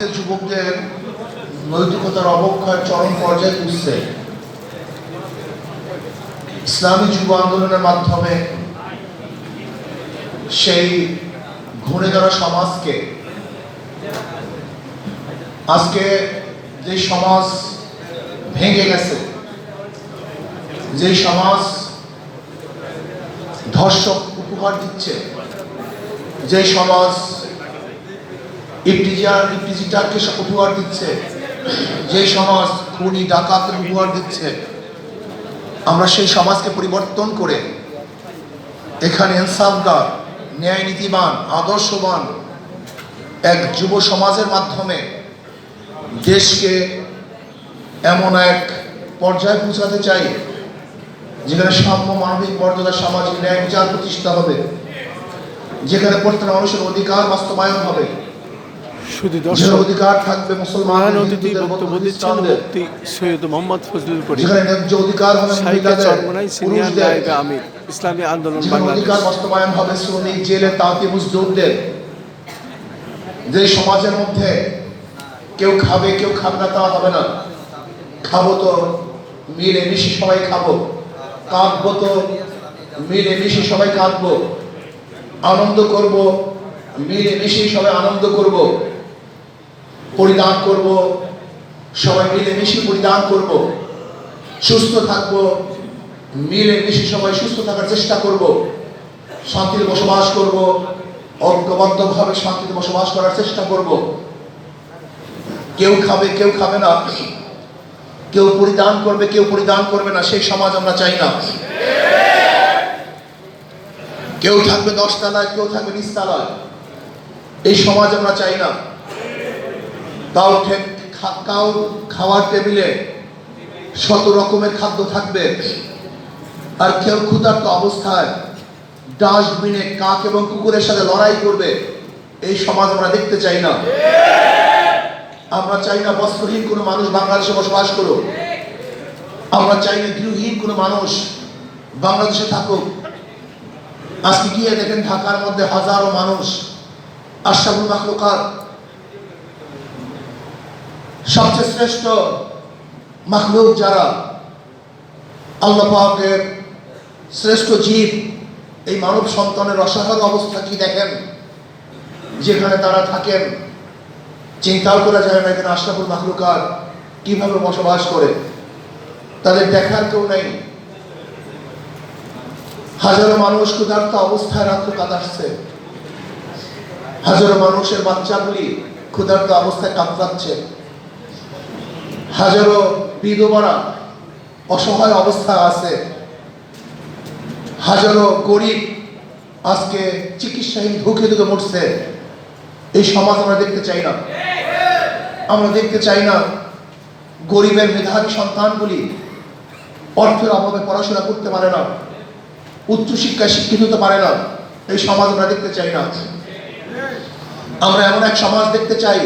যুবকদের নৈতিকতার অবক্ষয় চরম পর্যায়ে পুষছে ইসলামী যুব আন্দোলনের মাধ্যমে সেই ঘুরে ধরা সমাজকে, আজকে যে সমাজ ভেঙে গেছে, যে সমাজ ধর্ষক উপহার দিচ্ছে, যে সমাজ ইফটিজার উপহার দিচ্ছে। যে সমাজ খুনি ডাকাতের উপহার দিচ্ছে। আমরা সেই সমাজকে পরিবর্তন করে এখানে ইনসাফগার ন্যায় নীতিবান আদর্শবান এক যুব সমাজের মাধ্যমে দেশকে এমন এক পর্যায়ে পৌঁছাতে চাই, যেখানে সাম্য মানবিক মর্যাদা, সামাজিক ন্যায় বিচার প্রতিষ্ঠা হবে, যেখানে প্রত্যেক মানুষের অধিকার বাস্তবায়ন হবে। শুধু দর্শক মহান অতিথি বক্তব্য দিচ্ছেন সৈয়দ মোহাম্মদ ফজলুল করিম। চরমনাই সিনিয়র নায়েবে আমির। ইসলামী আন্দোলন অধিকার বাস্তবায়ন হবে শ্রমিক জেলে তাঁতি মজদুরদের। যে সমাজের মধ্যে কেউ খাবে কেউ খাবে না তা হবে না। খাব তো মিলে মিশে সবাই খাব। কাঁদবো তো মিলে মিশে সবাই কাঁদবো। আনন্দ করব মিলে মিশে সবাই আনন্দ করব। পরিধান করব। সবাই মিলে মিশে পরিধান করব। সুস্থ থাকব। মিলে মিশে সবাই সুস্থ থাকার চেষ্টা করব। শান্তিতে বসবাস করব। ঐক্যবদ্ধভাবে শান্তিতে বসবাস করার চেষ্টা করব। কেউ খাবে কেউ খাবে না। কেউ পরিধান করবে, কেউ পরিধান করবে না, সেই সমাজ আমরা চাই না। কেউ থাকবে দশতলায়, কেউ থাকবে নিচতলায়। এই সমাজ আমরা চাই না। খা- কাউ খাওয়ার টেবিলে শত রকমের খাদ্য থাকবে। আর কেউ ক্ষুধার্ত অবস্থায় ডাস্টবিনে কাক এবং কুকুরের সাথে লড়াই করবে। এই সমাজ আমরা দেখতে চাই না। আমরা চাই না বস্ত্রহীন কোনো মানুষ বাংলাদেশে বসবাস করুক। আমরা চাই না গৃহহীন কোনো মানুষ বাংলাদেশে থাকুক। আজকে গিয়ে দেখেন ঢাকার মধ্যে হাজারো মানুষ, আশরাফুল মাখলুকাত সবচেয়ে শ্রেষ্ঠ মাখলুক যারা আল্লাহ পাকের শ্রেষ্ঠ জীব, এই মানব সন্তানের অসহায় অবস্থা কি দেখেন? যেখানে তারা থাকেন, চিন্তাও করা যায় না এখানে আশরাফুল মাখলুকার কীভাবে বসবাস করে। তাদের দেখার কেউ নেই। হাজারো মানুষ ক্ষুধার্ত অবস্থায় রাত্র কাটাচ্ছে হাজারো মানুষের বাচ্চাগুলি ক্ষুধার্ত অবস্থায় কাতরাচ্ছে হাজারো বিধবারা অসহায় অবস্থা আছে। হাজারো গরিব আজকে চিকিৎসাহীন ধুকে ধুকে মরছে। এই সমাজ আমরা দেখতে চাই না। আমরা দেখতে চাই না গরিবের মেধাবী সন্তানগুলি অর্থের অভাবে পড়াশোনা করতে পারে না, উচ্চশিক্ষায় শিক্ষিত হতে পারে না। এই সমাজ আমরা দেখতে চাই না। আমরা এমন এক সমাজ দেখতে চাই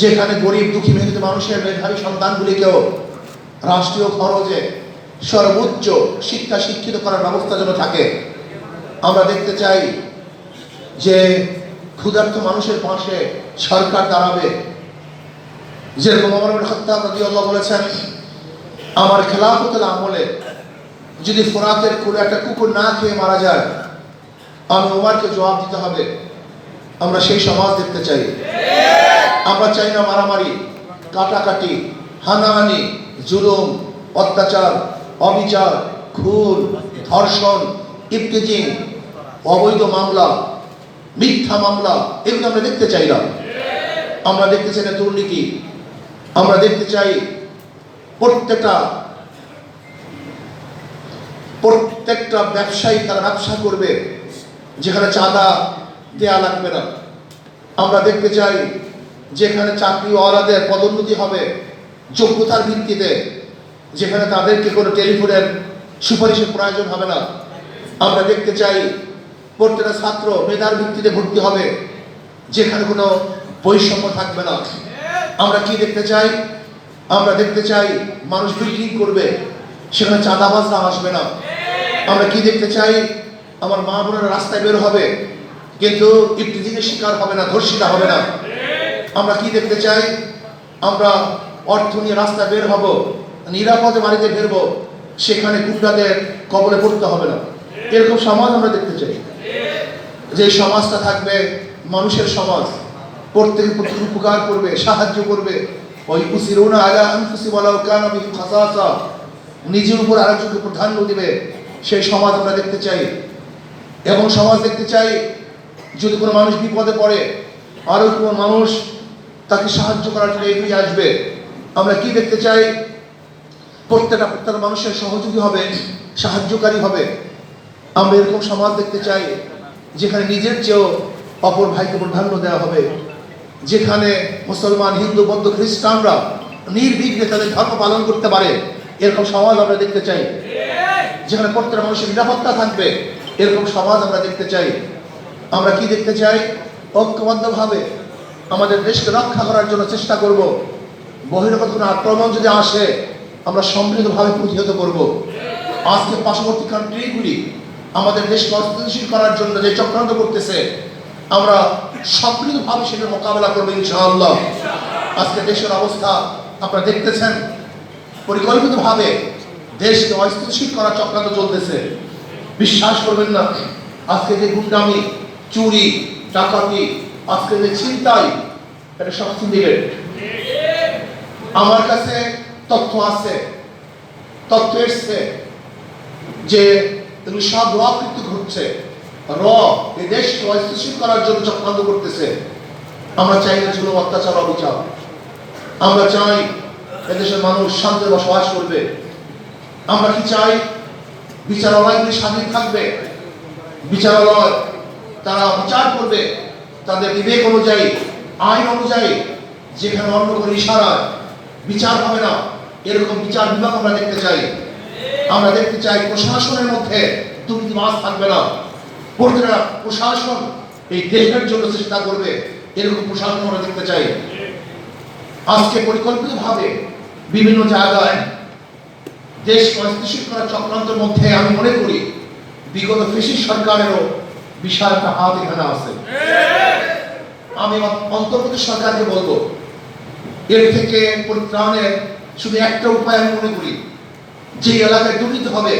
যেখানে গরিব দুঃখী মেহনত মানুষের মেধাবী সন্তানগুলিকেও রাষ্ট্রীয় খরচে সর্বোচ্চ শিক্ষা শিক্ষিত করার ব্যবস্থা যেন থাকে, আমরা দেখতে চাই যে ক্ষুধার্ত মানুষের পাশে সরকার দাঁড়াবে। যেরকম আমার খত্তাব রাদিয়াল্লাহু বলেছেন, আমার খেলাফতের আমলে যদি ফোরাতের কোনো একটা কুকুর না খেয়ে মারা যায়, আমি ওমারকে জবাব দিতে হবে। আমরা সেই সমাজ দেখতে চাই। আমরা চাই না মারামারি, কাটাকাটি, হানাহানি, জুলুম, অত্যাচার, অবিচার, খুন, ধর্ষণ ইফতিজিং অবৈধ মামলা, মিথ্যা মামলা, এগুলো আমরা দেখতে চাই না। আমরা দেখতে চাই না দুর্নীতি। আমরা দেখতে চাই প্রত্যেকটা প্রত্যেকটা ব্যবসায়ী তারা ব্যবসা করবে, যেখানে চাঁদা দেয়া লাগবে না। আমরা দেখতে চাই যেখানে চাকরিওয়ালাদের পদোন্নতি হবে যোগ্যতার ভিত্তিতে, যেখানে তাদেরকে কোনো টেলিফোনের সুপারিশের প্রয়োজন হবে না। আমরা দেখতে চাই প্রত্যেকটা ছাত্র মেধার ভিত্তিতে ভর্তি হবে, যেখানে কোনো বৈষম্য থাকবে না। আমরা কি দেখতে চাই? আমরা দেখতে চাই মানুষ বিল্ডিং করবে, সেখানে চাঁদাবাজরা আসবে না। আমরা কি দেখতে চাই? আমার মা বোনেরা রাস্তায় বের হবে, কিন্তু ইফতিজিংয়ের শিকার হবে না, ধর্ষিতা হবে না। আমরা কি দেখতে চাই? আমরা অর্থ নিয়ে রাস্তায় বের হব, নিরাপদে বাড়িতে ফিরবো, সেখানে গুন্ডাদের কবলে পড়তে হবে না। এরকম সমাজ আমরা দেখতে চাই। যে সমাজটা থাকবে মানুষের সমাজ, প্রত্যেকে প্রত্যেক উপকার করবে, সাহায্য করবে। ওই উসিরুনা আলা আনফুসি ওয়ালাউ কানা বিহিম খাসাসা, নিজের উপর আরেকজনকে প্রাধান্য দিবে। সেই সমাজ আমরা দেখতে চাই। এবং সমাজ দেখতে চাই, যদি কোনো মানুষ বিপদে পড়ে আরও কোনো মানুষ তাকে সাহায্য করার জন্য এগিয়ে আসবে। আমরা কি দেখতে চাই? প্রত্যেকটা প্রত্যেকটা মানুষের সহযোগী হবে, সাহায্যকারী হবে। আমরা এরকম সমাজ দেখতে চাই, যেখানে নিজের চেয়েও অপর ভাইকে প্রাধান্য দেওয়া হবে। যেখানে মুসলমান, হিন্দু, বৌদ্ধ, খ্রিস্টানরা নির্বিঘ্নে তাদের ধর্ম পালন করতে পারে, এরকম সমাজ আমরা দেখতে চাই। যেখানে প্রত্যেকটা মানুষের নিরাপত্তা থাকবে, এরকম সমাজ আমরা দেখতে চাই। আমরা কি দেখতে চাই? ঐক্যবদ্ধভাবে আমাদের দেশকে রক্ষা করার জন্য চেষ্টা করব। বহিরাগত কোনো আক্রমণ যদি আসে, আমরা সম্মিলিতভাবে প্রতিহত করব। আজকে পার্শ্ববর্তী কান্ট্রিগুলি আমাদের দেশকে অস্থিতিশীল করার জন্য যে চক্রান্ত করতেছে, আমরা সম্মিলিতভাবে সেটার মোকাবেলা করব ইনশাআল্লাহ। আজকে দেশের অবস্থা আপনারা দেখতেছেন, পরিকল্পিতভাবে দেশকে অস্থিতিশীল করার চক্রান্ত চলতেছে। বিশ্বাস করবেন না, আজকে যে গুন্ডামি, চুরি, ডাকাতি আজকে যে ছিনতাই, এটা সব সিন্ডিকেট আমার কাছে তথ্য আছে, তথ্য এসছে যে এগুলো সব র কিন্তু ঘটছে। র এই দেশকে অস্থিতিশীল করার জন্য চক্রান্ত করতেছে। আমরা চাই না জুলুম, অত্যাচার, অবিচার। আমরা চাই এদেশের মানুষ শান্তি বসবাস করবে। আমরা কি চাই বিচারালয়গুলি স্বাধীন থাকবে? বিচারালয়, তারা বিচার করবে। তাদের বিবেক অনুযায়ী, আইন অনুযায়ী যেখানে অন্য কোনো ইশারায় বিচার হবে না, এরকম বিচার বিভাগ আমরা দেখতে চাই। আমরা দেখতে চাই প্রশাসনের মধ্যে দুর্নীতি মাছ থাকবে না। প্রতিটা প্রশাসন এই দেশের জন্য চেষ্টা করবে, এরকম প্রশাসন আমরা দেখতে চাই। আজকে পরিকল্পিতভাবে বিভিন্ন জায়গায় দেশ অস্থিতিশীল করার চক্রান্তের মধ্যে আমি মনে করি, বিগত ফেসিস সরকারেরও বিশাল একটা হাত এখানে আছে। আমি অন্তর্বর্তী সরকারকে বলব, এর থেকে পরিত্রাণের শুধু একটা উপায় আমি মনে করি, যে এলাকায় দুর্নীতি হবে,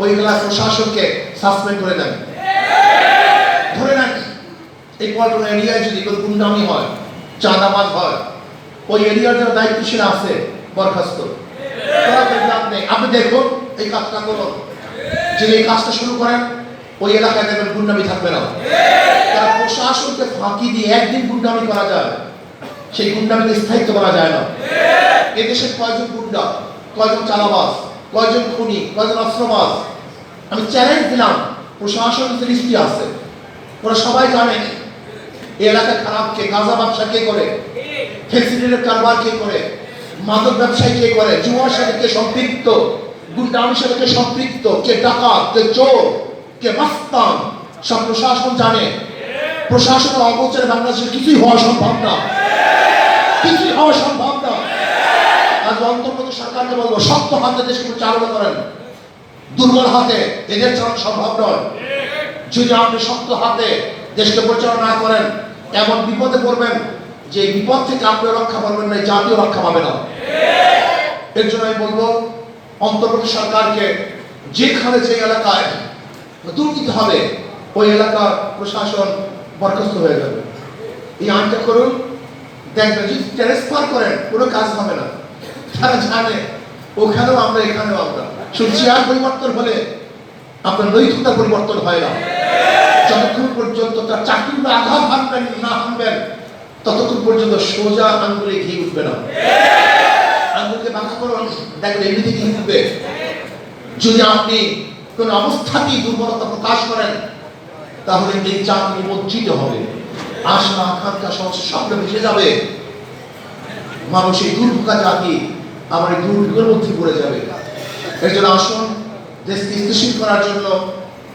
ওই এলাকার প্রশাসনকে সাসপেন্ড করে দেন। ধরে নেন এই পল্টন এরিয়ায় যদি কোনো গুন্ডামি হয়, চাঁদাবাজ হয়, ওই এরিয়ার যারা দায়িত্বশীল আছে, বরখাস্ত। তারা দেখলে আপনি আপনি দেখুন, এই কাজটা করুন। যদি এই কাজটা শুরু করেন ওই এলাকায় দেখবেন গুন্ডামি থাকবে না। তারা প্রশাসনকে ফাঁকি দিয়ে একদিন গুন্ডামি করা যায়। সেই গুন্ডামিকে স্থায়িত্ব করা যায় না। এদেশের কয়জন গুন্ডা, কয়জন চালাবাস কয়জন খুনি, কয়জন অস্ত্রবাজ? আমি চ্যালেঞ্জ দিলাম, প্রশাসন লিস্টি আছে, ওরা সবাই জানে এই এলাকা খারাপ কে, গাঁজা ব্যবসা কে করে? ফেসিলিটির কারবার কে করে? মাদক ব্যবসায়ী কে করে? জুয়ার সাথে কে সম্পৃক্ত? গুন্ডামির সাথে কে সম্পৃক্ত? কে ডাকাত? কে চোর? কে মাস্তান সব প্রশাসন জানে। প্রশাসনের অগোচরে বাংলাদেশের কিছুই হওয়া সম্ভব না। কিছুই হওয়া সম্ভব না। আজ অন্তর্গত সরকারকে বলব, শক্ত হাতে দেশকে চালনা করেন। দুর্বল হাতে, এদের চালানো সম্ভব নয়। যদি আপনি শক্ত হাতে দেশকে পরিচালনা করেন, এমন বিপদে পড়বেন যে বিপদ থেকে আপনি রক্ষা পাবেন না জাতীয় রক্ষা পাবে না। এর জন্য আমি বলব অন্তর্বর্তী সরকারকে যেখানে যে এলাকায় দুর্নীতি হবে। ওই এলাকার প্রশাসন বরখাস্ত হয়ে যাবে। এই আইনটা করুন। দেখবেন, যদি ট্রান্সফার করেন, কোনো কাজ হবে না। তারা জানে, ওখানেও আমরা, এখানেও আমরা। শুধু চেয়ার পরিবর্তন হলে আপনার নৈতিকতা পরিবর্তন হয় না। যতক্ষণ পর্যন্ত তার চাকরির আঘাত হানবেন না হানবেন, ততক্ষণ পর্যন্ত সোজা আঙ্গুলে ঘি উঠবে না। আঙ্গুলকে বাঁকা করুন, দেখবেন এমনিতে ঘি উঠবে। যদি আপনি কোন অবস্থাতেই দুর্বলতা প্রকাশ করেন তাহলে এই চাকরি বঞ্চিত হবে। আশা আকাঙ্ক্ষা সমস্ত স্বপ্ন ভেসে যাবে। মানুষ এই দুর্ভোগা জাতি আমার এই দুর্ভোগের মধ্যে পড়ে যাবে। এর জন্য আসুন দেশকে স্থিতিশীল করার জন্য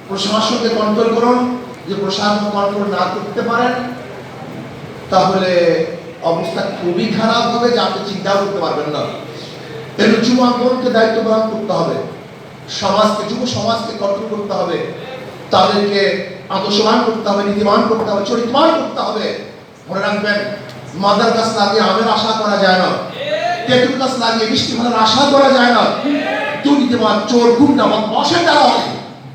প্রশাসনকে কন্ট্রোল করুন। যে প্রশাসন কন্ট্রোল না করতে পারেন, তাহলে অবস্থা খুবই খারাপ হবে, যা আপনি চিন্তাও করতে পারবেন না। এর যুব আন্দোলনকে দায়িত্ব পালন করতে হবে। সমাজকে, যুব সমাজকে কন্ট্রোল করতে হবে। তাদেরকে আদর্শবান করতে হবে, নীতিবান করতে হবে, চরিত্রবান করতে হবে। মনে রাখবেন, মাদার গাছ লাগিয়ে আমের আশা করা যায় না। তেঁতুল গাছ লাগিয়ে বৃষ্টি ফলের আশা করা যায় না। দুর্নীতিবাদ, চোর, গুন্ডাবাদ বসে দ্বারা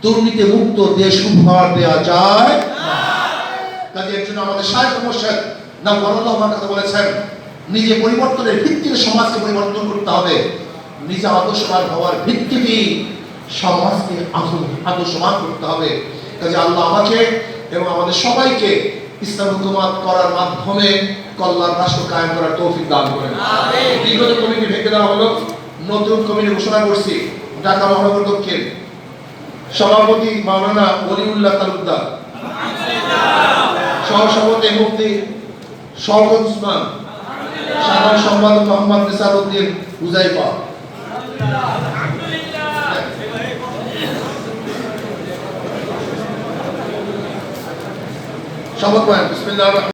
দুর্নীতি মুক্ত দেশ উপহার দেওয়া যায় কাজে এর জন্য আমাদের সাহেব মোর্শেদ না বড়াল্লাহ কথা বলেছেন, নিজে পরিবর্তনের ভিত্তিতে সমাজকে পরিবর্তন করতে হবে। নিজে আদর্শবান হওয়ার ভিত্তিতে সমাজকে আদর- আদর্শবান করতে হবে। কাজে আল্লাহ আমাকে এবং আমাদের সবাইকে ইসলাম হুকুমাত করার মাধ্যমে কল্যাণ রাষ্ট্র কায়েম করার তৌফিক দান করেন। বিগত কমিটি ভেঙে দেওয়া হলো নতুন কমিটি ঘোষণা করছি ঢাকা মহানগর দক্ষিণ। সভাপতি মাওলানা ওলিউল্লাহ তালুকদার। সহসভাপতি মুফতি শওকত উসমান। সাধারণ সম্পাদক Mohammad Nisar Uddin Huzaifa İnşallah koyarım. Bismillahirrahmanirrahim.